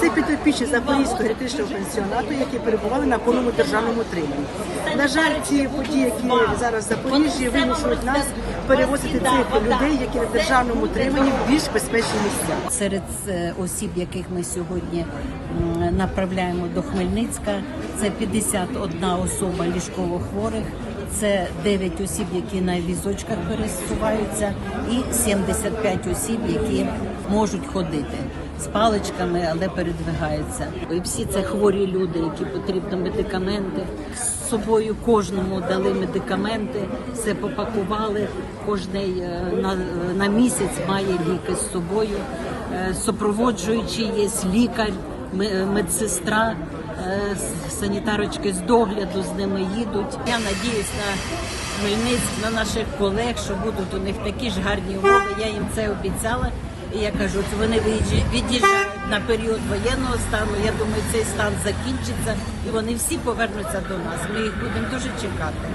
Це підопічні Запорізького героїчного пенсіонату, які перебували на повному державному триманні. На жаль, ці події, які зараз в Запоріжжі, вимушують нас перевозити цих людей, які на державному триманні в більш безпечні місця. Серед е, осіб, яких ми сьогодні направляємо до Хмельницька, це 51 особа ліжково хворих, це 9 осіб, які на візочках пересуваються, і 75 осіб, які можуть ходити з паличками, але передвигаються. І всі це хворі люди, які потрібні медикаменти. З собою кожному дали медикаменти, все попакували. Кожний е, на, на місяць має ліки з собою. Е, Супроводжуючий є лікар, ме- медсестра, е, санітарочки з догляду з ними їдуть. Я надіюсь на Хмельницьк, на наших колег, що будуть у них такі ж гарні умови. Я їм це обіцяла. І я кажу, що вони від'їжджають на період воєнного стану. Я думаю, цей стан закінчиться і вони всі повернуться до нас. Ми їх будемо дуже чекати.